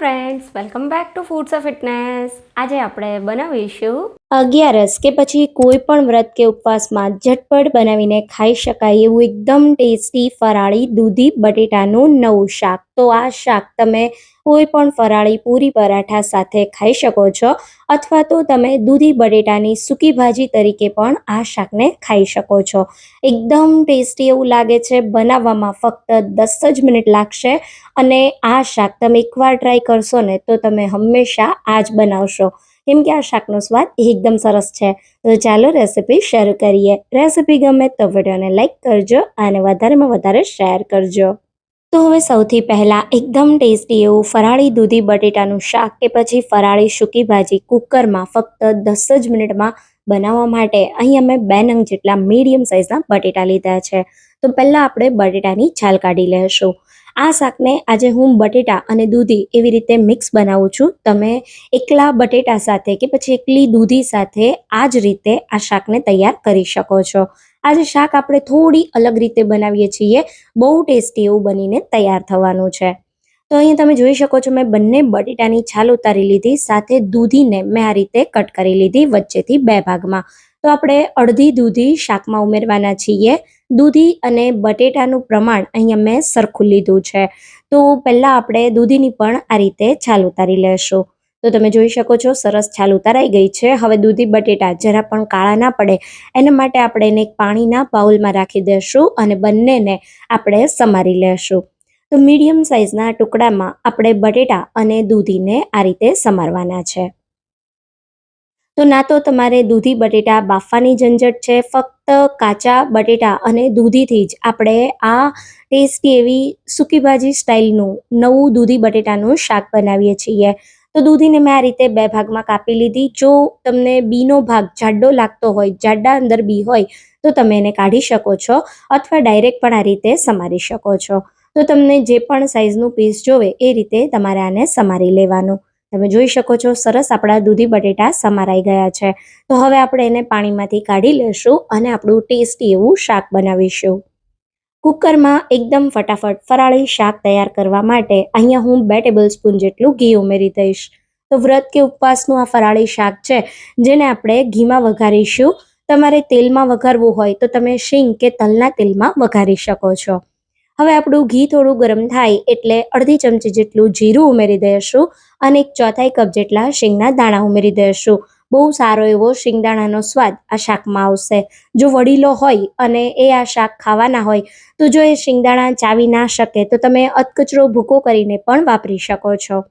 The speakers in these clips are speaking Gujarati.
Friends welcome back to foods of fitness આજે આપણે બનાવીશું અગિયારસ કે પછી કોઈ પણ વ્રત કે ઉપવાસમાં ઝટપટ બનાવીને ખાઈ શકાય એવું એકદમ ટેસ્ટી ફરાળી દૂધી બટેટાનું નવું શાક. તો આ શાક તમે કોઈ પણ ફરાળી પૂરી પરાઠા સાથે ખાઈ શકો છો અથવા તો તમે દૂધી બટેટાની સૂકી ભાજી તરીકે પણ આ શાકને ખાઈ શકો છો. એકદમ ટેસ્ટી એવું લાગે છે, બનાવવામાં ફક્ત દસ જ મિનિટ લાગશે અને આ શાક તમે એકવાર ટ્રાય કરશો ને તો તમે હંમેશા આ જ બનાવશો. કેમ કે આ શાકનો સ્વાદ એકદમ સરસ છે. તો ચાલો રેસીપી શરૂ કરીએ. રેસીપી ગમે તો વિડીયોને લાઇક કરજો અને વધારેમાં વધારે શેર કરજો. તો હવે સૌથી પહેલાં એકદમ ટેસ્ટી એવું ફરાળી દૂધી બટેટાનું શાક કે પછી ફરાળી સૂકી ભાજી કુકરમાં ફક્ત દસ જ મિનિટમાં બનાવવા માટે અહીં અમે બે નંગ જેટલા મીડિયમ સાઇઝના બટેટા લીધા છે. તો પહેલાં આપણે બટેટાની છાલ કાઢી લેશું. આ શાકને આજે હું બટેટા અને દૂધી એવી રીતે મિક્સ બનાવું છું. તમે એકલા બટેટા સાથે કે પછી એકલી દૂધી સાથે આ જ રીતે આ શાકને તૈયાર કરી શકો છો. આજે શાક આપણે થોડી અલગ રીતે બનાવીએ છીએ, બહુ ટેસ્ટી એવું બનીને તૈયાર થવાનું છે. તો અહીંયા તમે જોઈ શકો છો, મેં બંને બટેટાની છાલ ઉતારી લીધી, સાથે દૂધીને મેં આ રીતે કટ કરી લીધી વચ્ચેથી બે ભાગમાં. તો આપણે અડધી દૂધી શાકમાં ઉમેરવાના છીએ. દૂધી અને બટેટાનું પ્રમાણ અહીંયા મેં સરખું લીધું છે. તો પહેલાં આપણે દૂધીની પણ આ રીતે છાલ ઉતારી લેશું. તો તમે જોઈ શકો છો, સરસ છાલ ઉતારાઈ ગઈ છે. હવે દૂધી, બટેટા જરા પણ કાળા ના પડે, એના માટે આપણે એને એક પાણીના બાઉલમાં રાખી દેશું અને બંનેને આપણે સમારી લેશું. તો મીડિયમ સાઇઝના ટુકડામાં આપણે બટેટા અને દૂધીને આ રીતે સમારવાના છે. તો ના તો તમારે દૂધી, બટેટા બાફવાની ઝંઝટ છે. ફક્ત કાચા બટેટા અને દૂધીથી જ આપણે આ ટેસ્ટી એવી સૂકી ભાજી સ્ટાઇલનું નવું દૂધી, બટેટાનું શાક બનાવીએ છીએ. તો દૂધીને મેં આ રીતે બે ભાગમાં કાપી લીધી. જો તમને બીનો ભાગ જાડો લાગતો હોય, જાડા અંદર બી હોય, તો તમે એને કાઢી શકો છો અથવા ડાયરેક્ટ પણ આ રીતે સમારી શકો છો. તો તમને જે પણ સાઇઝનું પીસ જોવે, એ રીતે તમારે આને સમારી લેવાનું. તમે જોઈ શકો છો, સરસ આપણા દૂધી બટેટા સમારાઈ ગયા છે. તો હવે આપણે એને પાણીમાંથી કાઢી લેશું અને આપણું ટેસ્ટી એવું શાક બનાવીશું. કુકરમાં એકદમ ફટાફટ ફરાળી શાક તૈયાર કરવા માટે અહીંયા હું બે ટેબલ સ્પૂન જેટલું ઘી ઉમેરી દઈશ. તો વ્રત કે ઉપવાસનું આ ફરાળી શાક છે, જેને આપણે ઘીમાં વઘારીશું. તમારે તેલમાં વઘારવું હોય તો તમે શીંગ કે તલના તેલમાં વઘારી શકો છો. હવે આપણું ઘી થોડું ગરમ થાય એટલે અડધી ચમચી જેટલું જીરું ઉમેરી દઈશું અને એક ચોથાઈ કપ જેટલા શીંગના દાણા ઉમેરી દઈશું. બહુ સારો એવો શિંગદાણાનો સ્વાદ આ શાકમાં આવશે. જો વડીલો હોય અને એ આ શાક ખાવાના હોય, તો જો એ શિંગદાણા ચાવી ના શકે, તો તમે અતકચરો ભૂકો કરીને પણ વાપરી શકો છો.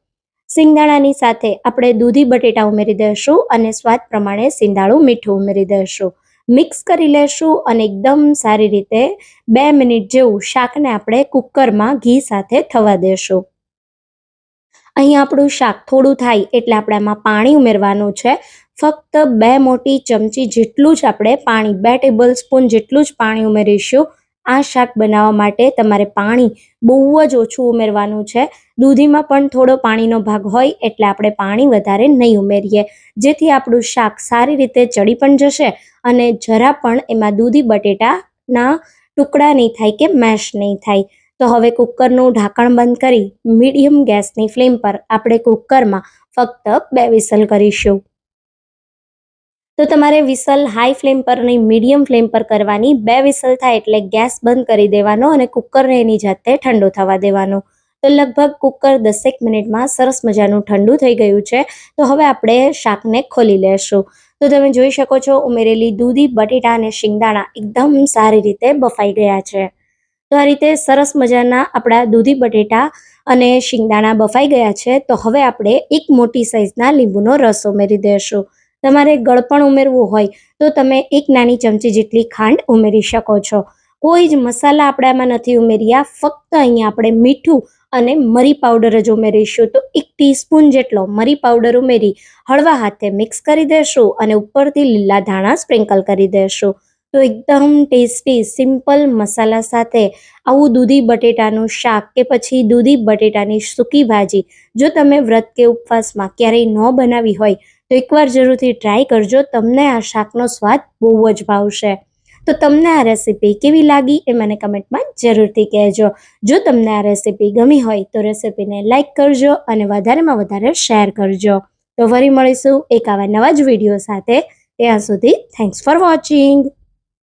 સિંગદાણાની સાથે આપણે દૂધી બટેટા ઉમેરી દઈશું અને સ્વાદ પ્રમાણે સિંધાળું મીઠું ઉમેરી દઈશું. મિક્સ કરી લેશું અને એકદમ સારી રીતે બે મિનિટ જેવું શાકને આપણે કુકરમાં ઘી સાથે થવા દેશું. અહીં આપણું શાક થોડું થાય એટલે આપણે આમાં પાણી ઉમેરવાનું છે. ફક્ત બે મોટી ચમચી જેટલું જ આપણે પાણી, બે ટેબલ સ્પૂન જેટલું જ પાણી ઉમેરીશું. આ શાક બનાવવા માટે તમારે પાણી બહુ જ ઓછું ઉમેરવાનું છે. દૂધીમાં પણ થોડો પાણીનો ભાગ હોય એટલે આપણે પાણી વધારે નહીં ઉમેરીએ. જેથી આપણું શાક સારી રીતે ચડી પણ જશે અને જરા પણ એમાં દૂધી બટેટાના ટુકડા નહીં થાય કે મેશ નહીં થાય. તો હવે કુકરનું ઢાંકણ બંધ કરી મીડિયમ ગેસની ફ્લેમ પર આપણે કુકરમાં ફક્ત બે વિસલ કરીશું. તો તમારે વિસલ હાઈ ફ્લેમ પર નહીં મીડિયમ ફ્લેમ પર કરવાની બે વિસલ થાય એટલે ગેસ બંધ કરી દેવાનો અને કુકરને એની જાતે ઠંડો થવા દેવાનો. તો લગભગ કુકર દસેક મિનિટમાં સરસ મજાનું ઠંડુ થઈ ગયું છે. તો હવે આપણે શાકને ખોલી લેશું. તો તમે જોઈ શકો છો ઉમેરેલી દૂધી, બટેટા અને શિંગદાણા એકદમ સારી રીતે બફાઈ ગયા છે. તો આ રીતે સરસ મજાના આપણા દૂધી, બટેટા અને શિંગદાણા બફાઈ ગયા છે. તો હવે આપણે એક મોટી સાઇઝના લીંબુનો રસ ઉમેરી દઈશું તમારે ગળપણ ઉમેરવું હોય તો તમે એક નાની ચમચી જેટલી ખાંડ ઉમેરી શકો છો. કોઈ જ મસાલા આપણે આમાં નથી ઉમેર્યા. ફક્ત અહીંયા આપણે મીઠું અને મરી પાવડર જ ઉમેરીશું. તો એક ટીસ્પૂન જેટલો મરી પાવડર ઉમેરી હળવા હાથે મિક્સ કરી દેશું અને ઉપરથી લીલા ધાણા સ્પ્રિંકલ કરી દેશું. તો એકદમ ટેસ્ટી, સિમ્પલ મસાલા સાથે આવું દૂધી બટેટાનું શાક કે પછી દૂધી બટેટાની સૂકી ભાજી જો તમે વ્રત કે ઉપવાસમાં ક્યારેય ન બનાવી હોય તો એકવાર જરૂરથી ટ્રાય કરજો. તમને આ શાકનો સ્વાદ બહુ જ ભાવશે. તો તમને આ રેસીપી કેવી લાગી એ મને કમેન્ટમાં જરૂરથી કહેજો. જો તમને આ રેસીપી ગમી હોય તો રેસીપીને લાઇક કરજો અને વધારેમાં વધારે શેર કરજો. તો ફરી મળીશું એક આવા નવા જ વીડિયો સાથે. ત્યાં સુધી થેન્ક્સ ફોર વોચિંગ